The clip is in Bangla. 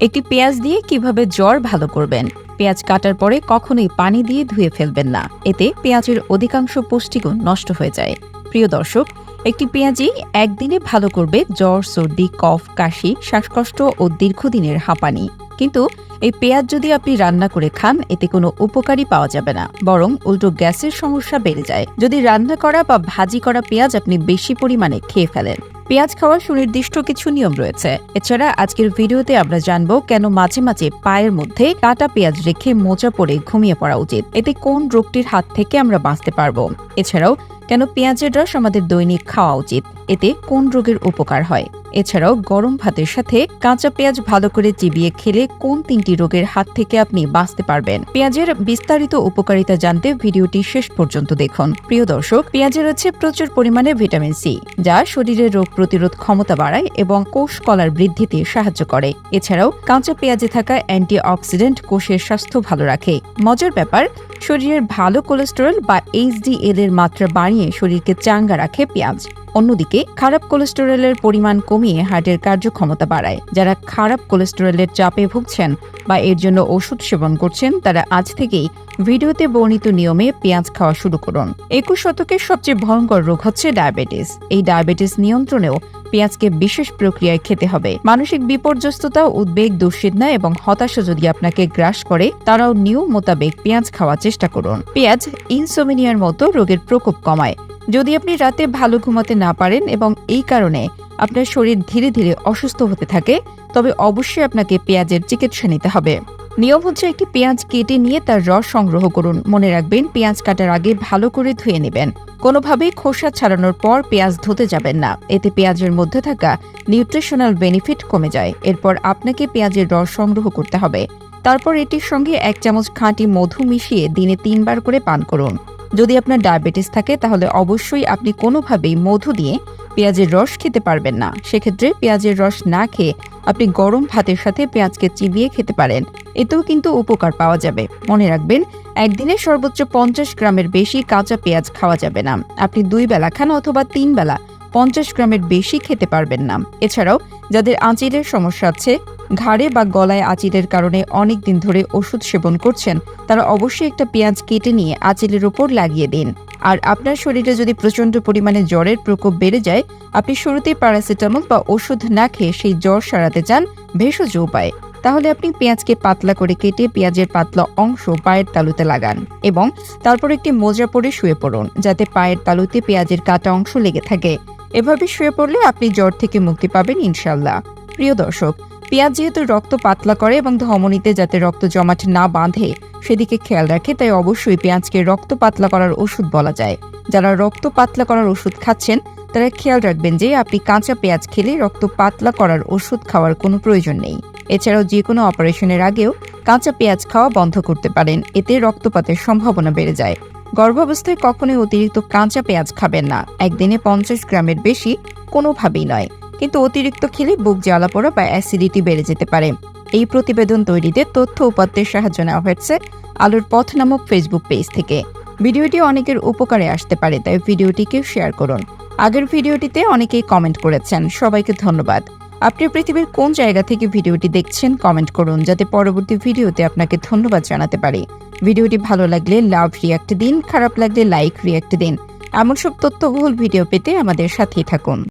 একটি পেঁয়াজ দিয়ে কীভাবে জ্বর ভালো করবেন? পেঁয়াজ কাটার পরে কখনোই পানি দিয়ে ধুয়ে ফেলবেন না। এতে পেঁয়াজের অধিকাংশ পুষ্টিগুণ নষ্ট হয়ে যায়। প্রিয় দর্শক, একটি পেঁয়াজই একদিনে ভালো করবে জ্বর, সর্দি, কফ, কাশি, শ্বাসকষ্ট ও দীর্ঘদিনের হাঁপানি। কিন্তু এই পেঁয়াজ যদি আপনি রান্না করে খান, এতে কোনো উপকারী পাওয়া যাবে না। বরং উল্টো গ্যাসের সমস্যা বেড়ে যায়। যদি রান্না করা বা ভাজি করা পেঁয়াজ আপনি বেশি পরিমাণে খেয়ে ফেলেন পেঁয়াজ খাওয়ার সুনির্দিষ্ট কিছু নিয়ম রয়েছে। এছাড়া আজকের ভিডিওতে আমরা জানব কেন মাঝে মাঝে পায়ের মধ্যে কাটা পেঁয়াজ রেখে মোজা পরে ঘুমিয়ে পড়া উচিত। এতে কোন রোগটির হাত থেকে আমরা বাঁচতে পারব? এছাড়াও, কেন পেঁয়াজের রস আমাদের দৈনিক খাওয়া উচিত? এতে কোন রোগের উপকার হয়? এছাড়াও গরম ভাতের সাথে কাঁচা পেঁয়াজ ভালো করে চিবিয়ে খেলে কোন তিনটি রোগের হাত থেকে আপনি বাঁচতে পারবেন? পেঁয়াজের বিস্তারিত উপকারিতা জানতে ভিডিওটি শেষ পর্যন্ত দেখুন। প্রিয় দর্শক, পেঁয়াজে রয়েছে প্রচুর পরিমাণে ভিটামিন সি, যা শরীরের রোগ প্রতিরোধ ক্ষমতা বাড়ায় এবং কোষ কলার বৃদ্ধিতে সাহায্য করে। এছাড়াও কাঁচা পেঁয়াজে থাকা অ্যান্টি অক্সিডেন্ট কোষের স্বাস্থ্য ভালো রাখে। মজার ব্যাপার, শরীরের ভালো কোলেস্টেরল বা এইচডিএল এর মাত্রা বাড়িয়ে শরীরকে চাঙ্গা রাখে পেঁয়াজ। অন্যদিকে, খারাপ কোলেস্টেরলের পরিমাণ কমিয়ে হার্টের কার্যক্ষমতা বাড়ায়। যারা খারাপ কোলেস্টেরলের চাপে ভুগছেন বা এর জন্য ওষুধ সেবন করছেন, তারা আজ থেকেই ভিডিওতে বর্ণিত নিয়মে পেঁয়াজ খাওয়া শুরু করুন। একুশ শতকের সবচেয়ে ভয়ঙ্কর রোগ হচ্ছে ডায়াবেটিস। এই ডায়াবেটিস নিয়ন্ত্রণেও পেঁয়াজকে বিশেষ প্রক্রিয়ায় খেতে হবে। মানসিক বিপর্যস্ততা, উদ্বেগ, দুশ্চিন্তা এবং হতাশা যদি আপনাকে গ্রাস করে, তারাও নিয়ম মোতাবেক পেঁয়াজ খাওয়ার চেষ্টা করুন। পেঁয়াজ ইনসোমিনিয়ার মতো রোগের প্রকোপ কমায়। যদি আপনি রাতে ভালো ঘুমাতে না পারেন এবং এই কারণে আপনার শরীর ধীরে ধীরে অসুস্থ হতে থাকে, তবে অবশ্যই আপনাকে পেঁয়াজের চিকিৎসা নিতে হবে। নিয়ম হচ্ছে একটি পেঁয়াজ কেটে নিয়ে তার রস সংগ্রহ করুন। মনে রাখবেন, পেঁয়াজ কাটার আগে ভালো করে ধুয়ে নেবেন। কোনোভাবেই খোসা ছাড়ানোর পর পেঁয়াজ ধুতে যাবেন না। এতে পেঁয়াজের মধ্যে থাকা নিউট্রিশনাল বেনিফিট কমে যায়। এরপর আপনাকে পেঁয়াজের রস সংগ্রহ করতে হবে। তারপর এটির সঙ্গে এক চামচ খাঁটি মধু মিশিয়ে দিনে তিনবার করে পান করুন। যদি আপনার ডায়াবেটিস থাকে, তাহলে অবশ্যই আপনি কোনোভাবেই মধু দিয়ে পেঁয়াজের রস খেতে পারবেন না। সেক্ষেত্রে পেঁয়াজের রস না খেয়ে আপনি গরম ভাতের সাথে পেঁয়াজকে চিবিয়ে খেতে পারেন। এতেও কিন্তু উপকার পাওয়া যাবে। মনে রাখবেন, একদিনে সর্বোচ্চ পঞ্চাশ গ্রামের বেশি কাঁচা পেঁয়াজ খাওয়া যাবে না। আপনি দুই বেলা খান অথবা তিন বেলা, পঞ্চাশ গ্রামের বেশি খেতে পারবেন না। এছাড়াও, যাদের আঁচিলের সমস্যা আছে ঘাড়ে বা গলায় আঁচিলের কারণে অনেক দিন ধরে ওষুধ সেবন করছেন। তারা অবশ্যই একটা পেঁয়াজ কেটে নিয়ে আঁচিলের উপর লাগিয়ে দিন। আর আপনার শরীরে যদি প্রচণ্ড পরিমাণে জ্বরের প্রকোপ বেড়ে যায়, আপনি শুরুতেই প্যারাসিটামল বা ওষুধ না খেয়ে সেই জ্বর সারাতে চান ভেষজ উপায়। তাহলে আপনি পেঁয়াজকে পাতলা করে কেটে পেঁয়াজের পাতলা অংশ পায়ের তালুতে লাগান এবং তারপর একটি মোজা পরে শুয়ে পড়ুন, যাতে পায়ের তালুতে পেঁয়াজের কাটা অংশ লেগে থাকে। এভাবে শুয়ে পড়লে আপনি জ্বর থেকে মুক্তি পাবেন ইনশাল্লাহ প্রিয় দর্শক পেঁয়াজ যেহেতু রক্ত পাতলা করে এবং ধমনীতে যাতে রক্ত জমাট না বাঁধে, সেদিকে খেয়াল রাখে, তাই অবশ্যই পেঁয়াজকে রক্ত পাতলা করার ওষুধ বলা যায়। যারা রক্ত পাতলা করার ওষুধ খাচ্ছেন, তারা খেয়াল রাখবেন যে আপনি কাঁচা পেঁয়াজ খেলে রক্ত পাতলা করার ওষুধ খাওয়ার কোনো প্রয়োজন নেই। এছাড়াও যে কোনো অপারেশনের আগেও কাঁচা পেঁয়াজ খাওয়া বন্ধ করতে পারেন, এতে রক্তপাতের সম্ভাবনা বেড়ে যায়। গর্ভাবস্থায় কখনোই অতিরিক্ত কাঁচা পেঁয়াজ খাবেন না। একদিনে পঞ্চাশ গ্রামের বেশি কোনোভাবেই নয়। কিন্তু অতিরিক্ত খেলে বুক জ্বালা পোড়া বা অ্যাসিডিটি বেড়ে যেতে পারে। এই প্রতিবেদন তৈরিতে তথ্য উপাত্তের সাহায্য নেওয়া হয়েছে আলোর পথ নামক ফেসবুক পেজ থেকে। ভিডিওটি অনেকের উপকারে আসতে পারে, তাই ভিডিওটিকে শেয়ার করুন। আগের ভিডিওটিতে অনেকেই কমেন্ট করেছেন, সবাইকে ধন্যবাদ। আপনি পৃথিবীর কোন জায়গা থেকে ভিডিওটি দেখছেন কমেন্ট করুন, যাতে পরবর্তী ভিডিওতে আপনাকে ধন্যবাদ জানাতে পারি। ভিডিওটি ভালো লাগলে লাভ রিয়াক্ট দিন, খারাপ লাগলে লাইক রিয়াক্ট দিন। এমন সব তথ্যবহুল ভিডিও পেতে আমাদের সাথেই থাকুন।